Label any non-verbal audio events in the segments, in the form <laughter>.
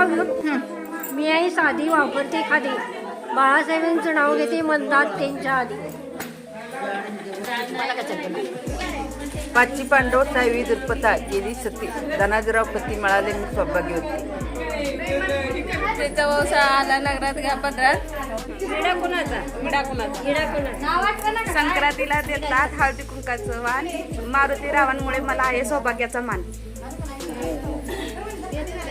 मी आई साधी वापरते खादी बाळासाहेबांचं नाव घेते म्हणतात त्यांच्या आधी. पाचची पांडव साहेबी दुर्पता गेली सती. धनाजीराव पती मिळाले मी सौभाग्य होते. त्याचा व्यवसाय आला नगरात घ्या पदरात. विडा कुणाचा? विडा कुणाचा? संक्रांतीला देतात हळदी कुंकाचं वाण. मारुती रावांमुळे मला आहे सौभाग्याचा मान.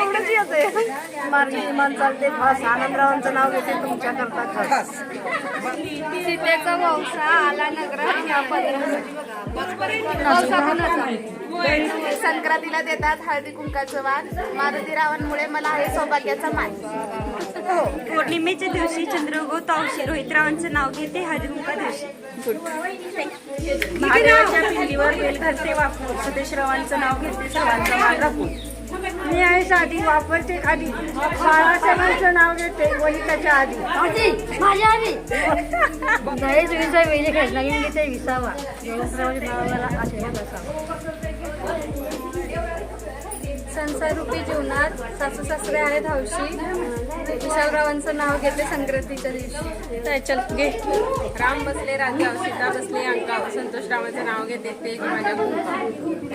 एवढंच येते मार्गी मान चालते खास आनंदरावांचं नाव घेते तुमच्या करता खास. सीतेचा वंशा आला नगरात घ्या पदरात वंशा कुणाचा? संक्रांतीला देतात हळदी कुंकाचं वाण मारुती रावांमुळे मला आहे सौभाग्याचा मान. पौर्णिमेच्या दिवशी चंद्रगो तावशी रोहितरावांचं नाव घेते हळदी कुंका दिवशी. महादेवाच्या पिंडीवर बेल घालते वापरून सदेशरावांचं नाव घेते सर्वांचा मान राखून. मी आहे साधी वापरते खादी बाळासाहेबांचं नाव घेते वनिताच्या आधी. माझ्या आधी. <laughs> दहेज विसा घेते विसावा. देवसरावाच्या नावाला आशीर्वाद असावा संसाररूपी जीवनात सासू सासरे आहेत हौशी. विशालरावांचं नाव घेते संक्रांतीच्या दिवशी. त्याच्यात घे. राम बसले राजाव सीता बसले अंगाव संतोष रामाचं नाव घेते ते माझ्या.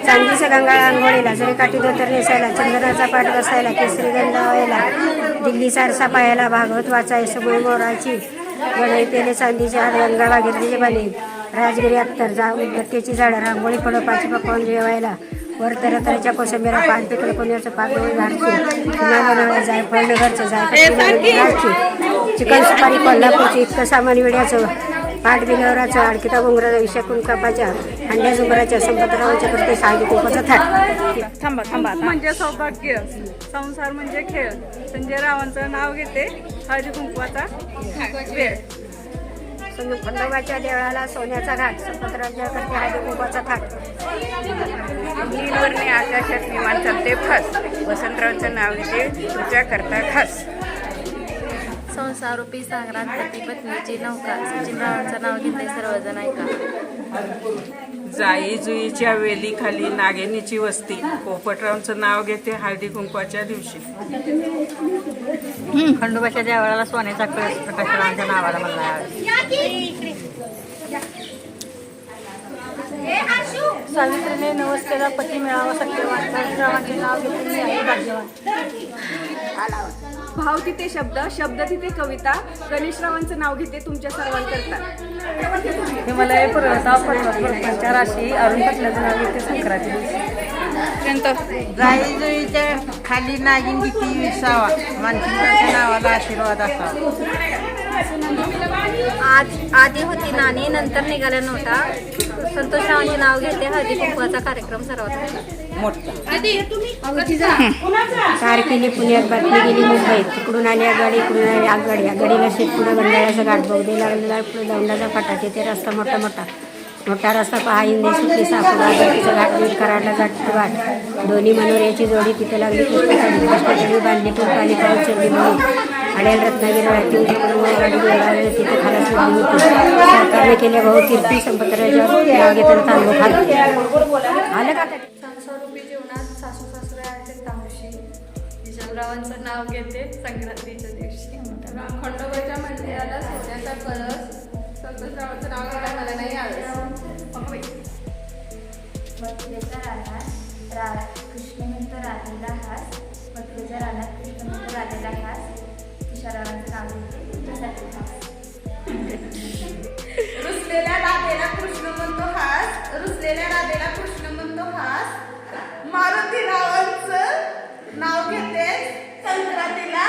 चांदीच्या गंगाळा अंघोळीला जरी काठी धोतर नेसायला चंदनाचा पाठ बसायला केसरी गंध व्हायला दिल्ली सारसा पायाला भागवत वाचाय सगळे मोराची गणई पेले चांदीच्या हात गंगा भागीरथीचे पाणी राजगिरी अत्तर जा उदबत्तीची झाडं रांगोळी फळं पाची पकवान जेवायला वर तरतऱ्याच्या कोसंबीरा पान पिकलं कोण्याचं पाक दोन घालची बनवायला जायफळ चिकन सुपारी कोल्हापूरचं इतकं सामान विड्याचं पाठ बिलवराचं अडकिता घुंगराचा विषय कुंकापाच्या अंड्या झुंबराच्या संपतरावांच्या प्रत्येक कुंकाचा थाट. थांबा थांबा म्हणजे सौभाग्य. संसार म्हणजे खेळ. संजय रावांचं नाव घेते. हळदी कुंकवाचा वेळ. खंडोबाच्या देवळाला सोन्याचा घाट संपतरावच्या करते हळदी कुंकाचा थाट. नीलवर्णी आकाशात विमान चालते फास. वसंतरावचं नाव घेते तुझ्या करता खास. संसारूपी सागरात पती पत्नीची नौका. सचिनरावांचं नाव घेते सर्वजण ऐका. जाई जुईच्या वेलीखाली नागिनीची वस्ती. पोपटरावचं नाव घेते हळदी कुंकवाच्या दिवशी. खंडोबाच्या देवळाला सोन्याचा कळस प्रकाशरावांच्या नावाला मला सावित्रीने नवसलेला पती मिळावा सत्यवान रावांचे नाव घेते मी आहे भाग्यवान. भाव तिथे शब्द शब्द तिथे कविता. गणेशरावांचं नाव घेते तुमच्या सर्वांकरता. हिमालय पर्वता पर्वताच्या राशी अरुण पटल्याचं नाव घेते संक्रांती जाई जुईच्या खाली नागिन किती विसावा. मानसिंगाच्या नावाला आशीर्वाद असावा. आज आधी होती नाणी नंतर निघाला नव्हता. संतोषरावांचे नाव घेते हळदी कुंकवाचा कार्यक्रम सर्वात मोठा. तारखेने पुण्यात बातमी गेली मुंबईत. तिकडून आली आगगाडी इकडून आली आगगाडी आगगाडीला शेत पुढे बंधाऱ्याचा गाठ बगदे लागलेला पुढे दौंडाचा फाटा. तिथे रस्ता मोठा मोठा. मोठा रस्ता पहा. हिंदी सुटली सापडा आगगाडीचा घाट मीठ कराडला घाट तो घाट दोन्ही मनोऱ्याची जोडी तिथे लागली. पुष्पकाली पुष्पकाली बांधली. पाणी पाऊस अडेल रत्नागिरी गेला तिथे खाला सोडली होती सरकारने केल्या संपत्राच्या नाव घेताना तांदूळ खाल्लं आलं का? संसारूपी जीवनात सासू सासरे आहेत तामशी विशालरावांचं नाव घेते संक्रांतीच्या दिवशी. खंडोबाच्या मंदिराला सोन्याचा कलश. संतोषरावांचं नाव घ्यायला मला नाही आलं. रा कृष्णमंत राधेला हास. मथुरेच्या रानात कृष्णमंत हास. शराराचं काम घेते तुमच्यासाठी रुसलेल्या राधेला कृष्ण म्हणतो हास रुसलेल्या राधेला कृष्ण म्हणतो हास. मारुती रावांचं नाव घेते संक्रांतीला